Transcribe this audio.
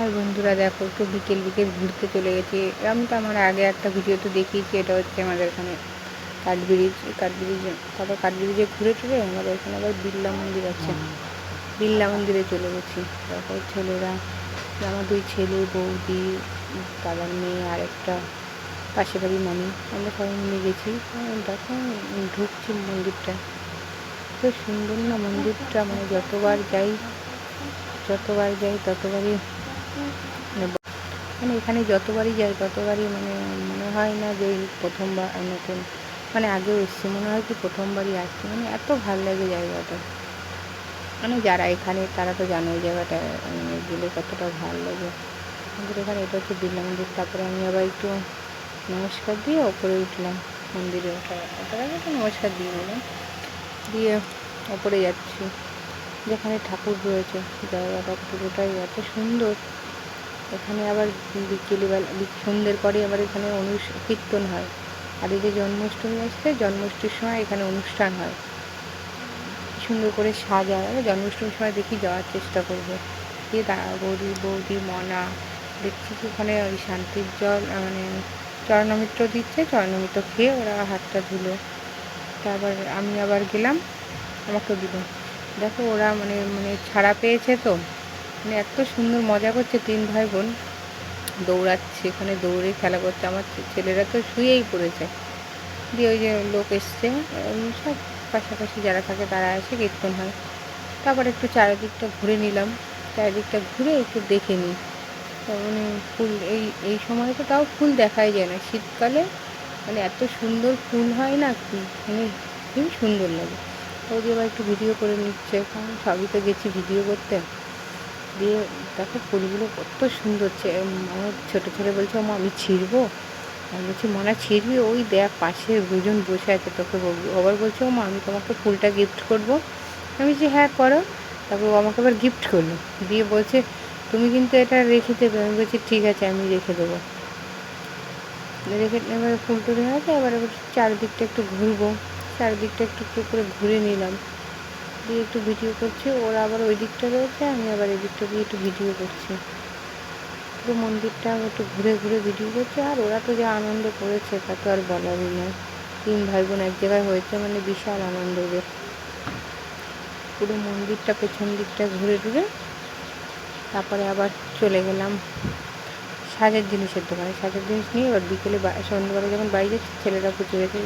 আর বন্ধুরা দেখো, একটু বিকেল বিকেল ঘুরতে চলে গেছি। আমি তো আমার আগে একটা ভিডিওতে দেখিয়েছি, এটা হচ্ছে আমাদের এখানে কাঠব্রিজ কাঠব্রিজ তারপর কাঠব্রিজে ঘুরে টুরে আমাদের এখানে আবার বিড়লা মন্দির আছে। বিড়লা মন্দিরে চলে গেছি। তারপর ছেলেরা, আমার দুই ছেলে, বৌদি দাদার মেয়ে আর একটা পাশে বাড়ির মামি, আমরা সবাই মিলে গেছি। দেখো ঢুকছি মন্দিরটা। তো সুন্দর না মন্দিরটা? মানে যতবার যাই যতবার যাই ততবারই মানে এখানে যতবারই যাই, ততবারই মানে মনে হয় না যে প্রথমবার নতুন। মানে আগেও এসছি, মনে হয় কি প্রথমবারই আসছি। মানে এত ভালো লাগে জায়গাটা। মানে যারা এখানে, তারা তো জানে এই জায়গাটা মানে গেলে কতটা ভালো লাগে। আমাদের এখানে এটা হচ্ছে বিড়লা মন্দির। তারপরে আমি আবার একটু নমস্কার দিয়ে ওপরে উঠলাম মন্দিরে। ওঠা ওঠার আগে তো নমস্কার দিয়ে নিলাম। দিয়ে ওপরে যাচ্ছি। যেখানে ঠাকুর রয়েছে, জায়গাটা পুরোটাই এত সুন্দর। এখানে আবার বিকেলবেলা বিক- সন্ধ্যের পরে আবার এখানে অনুষ কীর্তন হয়। আর এই যে জন্মাষ্টমী আসছে, জন্মাষ্টমীর সময় এখানে অনুষ্ঠান হয়। সুন্দর করে সাজায়। জন্মাষ্টমীর সময় দেখি যাওয়ার চেষ্টা করব। দিয়ে বৌদি বৌদি, মনা, দেখছি কি ওখানে ওই শান্তির জল মানে চরণমিত্র দিচ্ছে, চরণমিত্র খেয়ে ওরা হাতটা ধুলো। তারপর আমি আবার গেলাম, আমাকেও দিল। দেখো ওরা মানে মানে ছাড়া পেয়েছে তো। মানে এত সুন্দর মজা করছে তিন ভাই বোন দৌড়াচ্ছে এখানে দৌড়ে খেলা করছে। আমার ছেলেরা তো শুয়েই পড়েছে। দিয়ে ওই যে লোক এসছে সব পাশাপাশি যারা থাকে তারা এসে কীর্তন হয়। তারপর একটু চারিদিকটা ঘুরে নিলাম। চারিদিকটা ঘুরে একটু দেখে নিই। মানে ফুল, এই এই সময় তো তাও ফুল দেখাই যায় না। শীতকালে মানে এত সুন্দর ফুল হয় না মানে খুবই সুন্দর লাগে। ওই যে এবার একটু ভিডিও করে নিচ্ছে, কারণ সবই তো গেছি ভিডিও করতে। দিয়ে দেখো ফুলগুলো কত সুন্দর আমার ছোটো ছেলে বলছে মা আমি ছিঁড়বো? আমি বলছি, মনে, ছিঁড়বি? ওই দেখ, পাশে দুজন বসে আছে তোকে আবার বলছে ও মা আমি তোমাকে ফুলটা গিফট করব। আমি বলছি হ্যাঁ করো। তারপর ও আমাকে আবার গিফট করল। দিয়ে বলছে, তুমি কিন্তু এটা রেখে দেবে। আমি বলছি, ঠিক আছে, আমি রেখে দেবো। রেখে এবার ফুল টুল হয়ে এবার এবার চারিদিকটা একটু ঘুরবো। চারিদিকটা একটু একটু করে ঘুরে নিলাম। দিয়ে একটু ভিডিও করছি, ওরা আবার ওই দিকটা রয়েছে, আমি আবার এই দিকটা দিয়ে একটু ভিডিও করছি। পুরো মন্দিরটা একটু ঘুরে ঘুরে ভিডিও করছি, আর ওরা তো যে আনন্দ করেছে তা তো আর বলারই নয় তিন ভাই বোন এক জায়গায় হয়েছে মানে বিশাল আনন্দ ওদের। পুরো মন্দিরটা পেছন দিকটা ঘুরে ঘুরে তারপরে আবার চলে গেলাম সাজের জিনিসের দোকানে। সাজের জিনিস নিয়ে এবার বিকেলে সন্ধ্যেবেলা যখন বাড়ি যাচ্ছি ছেলেরা পুজো গেছে